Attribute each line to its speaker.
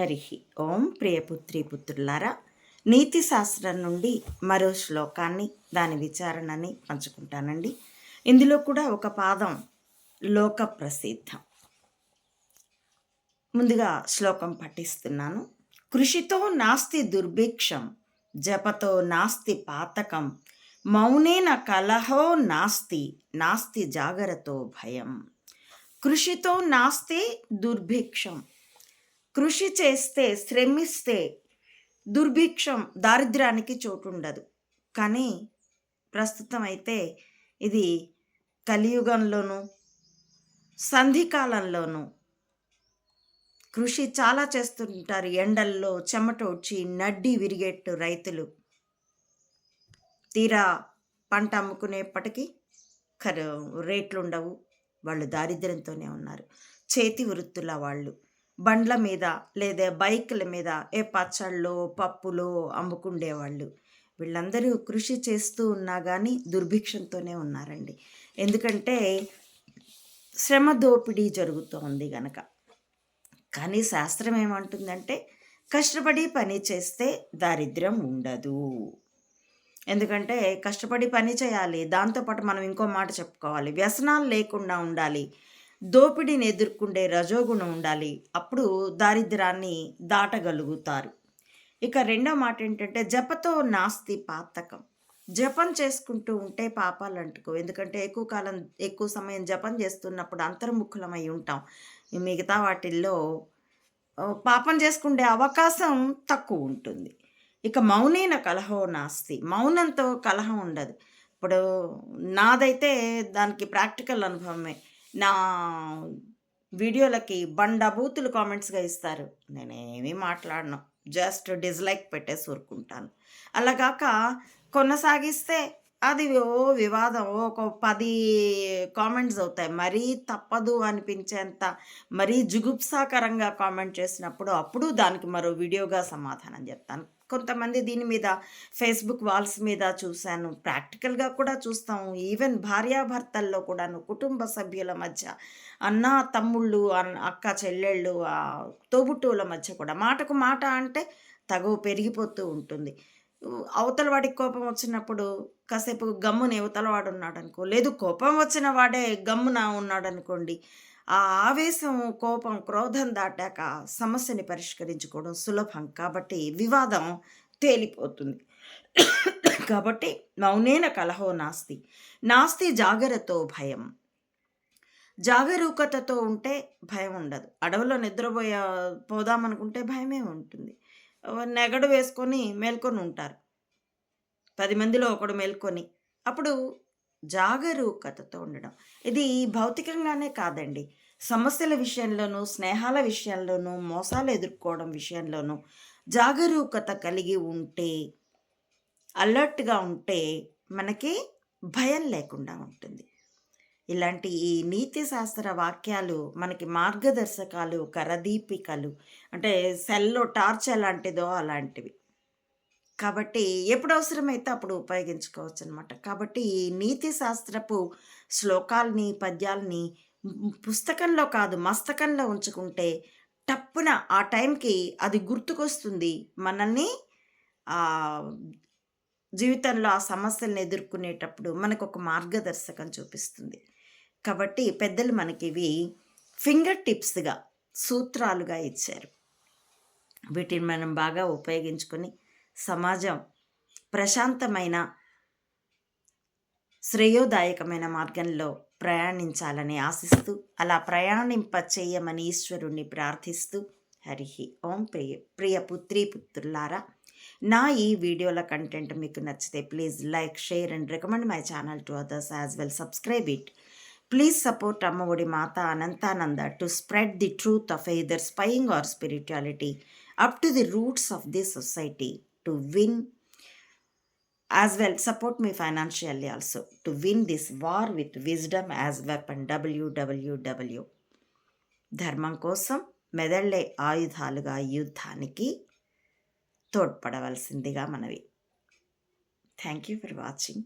Speaker 1: హరి ఓం ప్రియపుత్రి పుత్రులారా నీతి శాస్త్రం నుండి మరో శ్లోకాన్ని దాని విచారణని పంచుకుంటానండి. ఇందులో కూడా ఒక పాదం లోక ప్రసిద్ధం. ముందుగా శ్లోకం పఠిస్తున్నాను. కృషితో నాస్తి దుర్భిక్షం జపతో నాస్తి పాతకం మౌనేన కలహో నాస్తి నాస్తి జాగరతో భయం. కృషితో నాస్తి దుర్భిక్షం కృషి చేస్తే శ్రమిస్తే దుర్భిక్షం దారిద్ర్యానికి చోటు ఉండదు కానీ ప్రస్తుతం అయితే ఇది కలియుగంలోనూ సంధికాలంలోనూ కృషి చాలా చేస్తుంటారు. ఎండల్లో చెమట వచ్చి నడ్డి విరిగేట్టు రైతులు. తీరా పంట అమ్ముకునేప్పటికీ ఖర రేట్లు ఉండవు వాళ్ళు దారిద్ర్యంతోనే ఉన్నారు. చేతి వృత్తుల వాళ్ళు. బండ్ల మీద లేదా బైకుల మీద ఏ పచ్చళ్ళు పప్పులు అమ్ముకుండేవాళ్ళు. వీళ్ళందరూ కృషి చేస్తూ ఉన్నా కానీ దుర్భిక్షంతోనే ఉన్నారండి. ఎందుకంటే శ్రమ దోపిడీ జరుగుతోంది గనక. కానీ శాస్త్రం ఏమంటుందంటే కష్టపడి పని చేస్తే దారిద్ర్యం ఉండదు. ఎందుకంటే కష్టపడి పని చేయాలి దాంతోపాటు మనం ఇంకో మాట చెప్పుకోవాలి వ్యసనాలు లేకుండా ఉండాలి. దోపిడీని ఎదుర్కొండే రజోగుణం ఉండాలి. అప్పుడు దారిద్రాన్ని దాటగలుగుతారు. ఇక రెండో మాట ఏంటంటే జపతో నాస్తి పాతకం. జపం చేసుకుంటూ ఉంటే పాపాలు అంటుకో ఎందుకంటే ఎక్కువ కాలం ఎక్కువ సమయం జపం చేస్తున్నప్పుడు అంతర్ముఖులమై ఉంటాం. మిగతా వాటిల్లో పాపం చేసుకుండే అవకాశం తక్కువ ఉంటుంది. ఇక మౌనైన కలహో నాస్తి. మౌనంతో కలహం ఉండదు. ఇప్పుడు నాదైతే దానికి ప్రాక్టికల్ అనుభవమే. నా వీడియోలకి బండ బూతులు కామెంట్స్గా ఇస్తారు. నేనేమీ మాట్లాడను. జస్ట్ డిస్లైక్ పెట్టేసి ఊరుకుంటాను. అలాగాక కొనసాగిస్తే అది ఓ వివాదం. ఒక పది కామెంట్స్ అవుతాయి. మరీ తప్పదు అనిపించేంత మరీ జుగుప్సాకరంగా కామెంట్ చేసినప్పుడు అప్పుడు దానికి మరో వీడియోగా సమాధానం చెప్తాను. కొంతమంది దీని మీద ఫేస్బుక్ వాల్స్ మీద చూశాను. ప్రాక్టికల్గా కూడా చూస్తాము ఈవెన్ భార్యాభర్తల్లో కూడాను కుటుంబ సభ్యుల మధ్య అన్న తమ్ముళ్ళు అక్క చెల్లెళ్ళు తోబుట్టువుల మధ్య కూడా మాటకు మాట అంటే తగు పెరిగిపోతూ ఉంటుంది. అవతల వాడికి కోపం వచ్చినప్పుడు కాసేపు గమ్మున అవతల వాడు ఉన్నాడు అనుకో లేదు కోపం వచ్చిన వాడే గమ్మున ఉన్నాడు అనుకోండి ఆ ఆవేశం కోపం క్రోధం దాటాక సమస్యని పరిష్కరించుకోవడం సులభం. కాబట్టి వివాదం తేలిపోతుంది. కాబట్టి మౌనేన కలహో నాస్తి. నాస్తి జాగరతో భయం. జాగరూకతతో ఉంటే భయం ఉండదు. అడవిలో నిద్రపోయే పోదామనుకుంటే భయమే ఉంటుంది. నెగడు వేసుకొని మేల్కొని ఉంటారు. పది మందిలో ఒకడు మేల్కొని. అప్పుడు జాగరూకతతో ఉండడం. ఇది భౌతికంగానే కాదండి. సమస్యల విషయంలోనూ స్నేహాల విషయంలోనూ మోసాలు ఎదుర్కోవడం విషయంలోనూ జాగరూకత కలిగి ఉంటే అలర్ట్గా ఉంటే మనకి భయం లేకుండా ఉంటుంది. ఇలాంటి ఈ నీతి శాస్త్ర వాక్యాలు మనకి మార్గదర్శకాలు కరదీపికలు అంటే సెల్లో టార్చ్ ఎలాంటిదో అలాంటివి. కాబట్టి ఎప్పుడు అవసరమైతే అప్పుడు ఉపయోగించుకోవచ్చు అనమాట కాబట్టి ఈ నీతి శాస్త్రపు శ్లోకాల్ని పద్యాల్ని పుస్తకంలో కాదు మస్తకంలో ఉంచుకుంటే టప్పున ఆ టైంకి అది గుర్తుకొస్తుంది మనల్ని జీవితంలో ఆ సమస్యలను ఎదుర్కొనేటప్పుడు మనకు ఒక మార్గదర్శకం చూపిస్తుంది. కాబట్టి పెద్దలు మనకి ఇవి ఫింగర్ టిప్స్గా సూత్రాలుగా ఇచ్చారు. వీటిని మనం బాగా ఉపయోగించుకొని సమాజం ప్రశాంతమైన శ్రేయోదాయకమైన మార్గంలో ప్రయాణించాలని ఆశిస్తూ అలా ప్రయాణింప చేయమని ఈశ్వరుణ్ణి ప్రార్థిస్తూ హరిహి ఓం ప్రియ ప్రియ పుత్రి పుత్రులారా నా ఈ వీడియోల కంటెంట్ మీకు నచ్చితే please like share and recommend my channel to others as well. Subscribe it. Please support Amma Odi Mata Anantananda to spread the truth of either spying or spirituality up to the roots of the society to win as well support me financially also to win this war with wisdom as weapon www ధర్మం కోసం మెదళ్ళే ఆయుధాలుగా యుద్ధానికి తోడ్పడవలసిందిగా మనవి. Thank you for watching